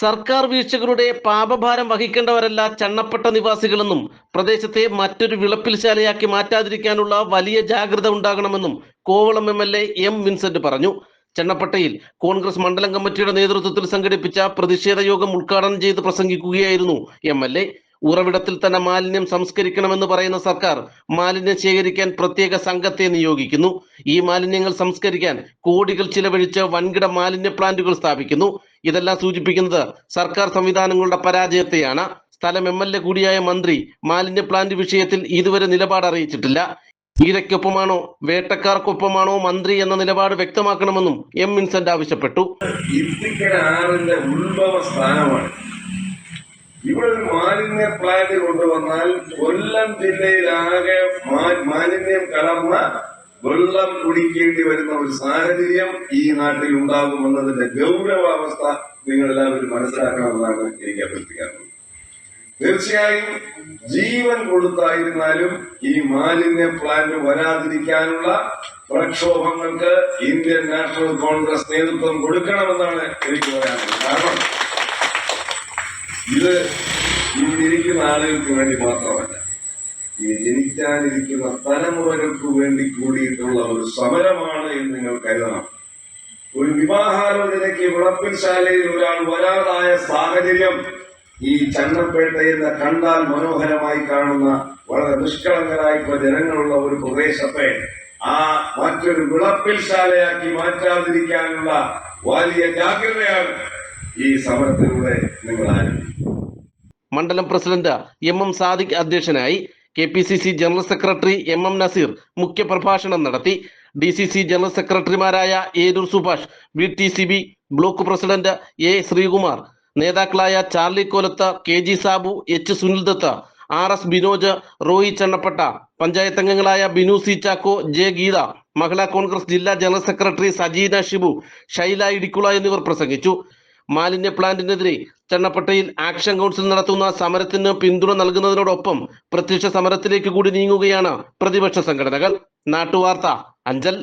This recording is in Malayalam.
സർക്കാർ വീഴ്ചകളുടെ പാപഭാരം വഹിക്കേണ്ടവരല്ല ചണ്ണപ്പെട്ട നിവാസികളെന്നും പ്രദേശത്തെ മറ്റൊരു വിളപ്പിൽശാലയാക്കി മാറ്റാതിരിക്കാനുള്ള വലിയ ജാഗ്രത ഉണ്ടാകണമെന്നും Kovalam M L A M Vincent പറഞ്ഞു. ചെണ്ണപ്പട്ടയിൽ കോൺഗ്രസ് മണ്ഡലം കമ്മിറ്റിയുടെ നേതൃത്വത്തിൽ സംഘടിപ്പിച്ച പ്രതിഷേധ യോഗം ഉദ്ഘാടനം ചെയ്ത് പ്രസംഗിക്കുകയായിരുന്നു എം എൽ എ. ഉറവിടത്തിൽ തന്നെ മാലിന്യം സംസ്കരിക്കണമെന്ന് പറയുന്ന സർക്കാർ മാലിന്യം ശേഖരിക്കാൻ പ്രത്യേക സംഘത്തെ നിയോഗിക്കുന്നു. ഈ മാലിന്യങ്ങൾ സംസ്കരിക്കാൻ കോടികൾ ചിലവഴിച്ച് വൻകിട മാലിന്യ പ്ലാന്റുകൾ സ്ഥാപിക്കുന്നു. ഇതെല്ലാം സൂചിപ്പിക്കുന്നത് സർക്കാർ സംവിധാനങ്ങളുടെ പരാജയത്തെയാണ്. സ്ഥലം എം എൽ എ കൂടിയായ മന്ത്രി മാലിന്യ പ്ലാന്റ് വിഷയത്തിൽ ഇതുവരെ നിലപാട് അറിയിച്ചിട്ടില്ല. ഈരയ്ക്കൊപ്പമാണോ വേട്ടക്കാർക്കൊപ്പമാണോ മന്ത്രി എന്ന നിലപാട് വ്യക്തമാക്കണമെന്നും എം വിൻസെന്റ് ആവശ്യപ്പെട്ടു. ഇവിടെ മാലിന്യ പ്ലാന്റ് കൊണ്ടുവന്നാൽ കൊല്ലം ജില്ലയിലാകെ മാലിന്യം കലർന്ന വെള്ളം കുടിക്കേണ്ടി വരുന്ന ഒരു സാഹചര്യം ഈ നാട്ടിൽ ഉണ്ടാകുമെന്നതിന്റെ ഗൗരവാവസ്ഥ നിങ്ങൾ എല്ലാവരും മനസ്സിലാക്കണമെന്നാണ് എനിക്ക് അഭ്യർത്ഥിക്കാറുള്ളത് തീർച്ചയായും ജീവൻ കൊടുത്തായിരുന്നാലും ഈ മാലിന്യ പ്ലാന്റ് വരാതിരിക്കാനുള്ള പ്രക്ഷോഭങ്ങൾക്ക് ഇന്ത്യൻ നാഷണൽ കോൺഗ്രസ് നേതൃത്വം കൊടുക്കണമെന്നാണ് എനിക്ക് പറയാനുള്ളത്. കാരണം ഇത് ഇവിടെ ഇരിക്കുന്ന ആളുകൾക്ക് വേണ്ടി മാത്രമല്ല. ഇത് ജനിക്കാനിരിക്കുന്ന തലമുറകൾക്ക് വേണ്ടി കൂടിയിട്ടുള്ള ഒരു സമരമാണ് എന്ന് നിങ്ങൾ കരുതണം. ഒരു വിവാഹാലോചനയ്ക്ക് വിളപ്പിൻശാലയിൽ ഒരാൾ വരാതായ സാഹചര്യം ഈ ചന്നപ്പേട്ടയിൽ കണ്ടാൽ മനോഹരമായി കാണുന്ന വളരെ നിഷ്കളങ്കരായിട്ടുള്ള ജനങ്ങളുള്ള ഒരു പ്രദേശത്തെ ആ മറ്റൊരു വിളപ്പിൽശാലയാക്കി മാറ്റാതിരിക്കാനുള്ള വലിയ ജാഗ്രതയാണ് ഈ സമരത്തിലൂടെ നിങ്ങൾ ആരംഭിക്കുന്നത്. മണ്ഡലം പ്രസിഡന്റ് എം എം സാദിഖ് അധ്യക്ഷനായി K P C C general secretary M M Nazeer മുഖ്യപ്രഭാഷണം നടത്തി. ഡി സി സി ജനറൽ സെക്രട്ടറിമാരായ Eroor Subhash V T C B block president A Sreekumar നേതാക്കളായ Charlie Kolath K G Sabu H Sunil Dutt R S Binoj Roy Channappatta panchayat അംഗങ്ങളായ ബിനു സി ചാക്കോ ജെ ഗീത മഹിളാ കോൺഗ്രസ് ജില്ലാ ജനറൽ സെക്രട്ടറി സജീന ഷിബു ഷൈല ഇടിക്കുള എന്നിവർ പ്രസംഗിച്ചു. മാലിന്യ പ്ലാന്റിനെതിരെ ചെണ്ണപ്പട്ടയിൽ ആക്ഷൻ കൗൺസിൽ നടത്തുന്ന സമരത്തിന് പിന്തുണ നൽകുന്നതിനോടൊപ്പം പ്രത്യക്ഷ സമരത്തിലേക്ക് കൂടി നീങ്ങുകയാണ് പ്രതിപക്ഷ സംഘടനകൾ. നാട്ടുവാർത്ത അഞ്ചൽ.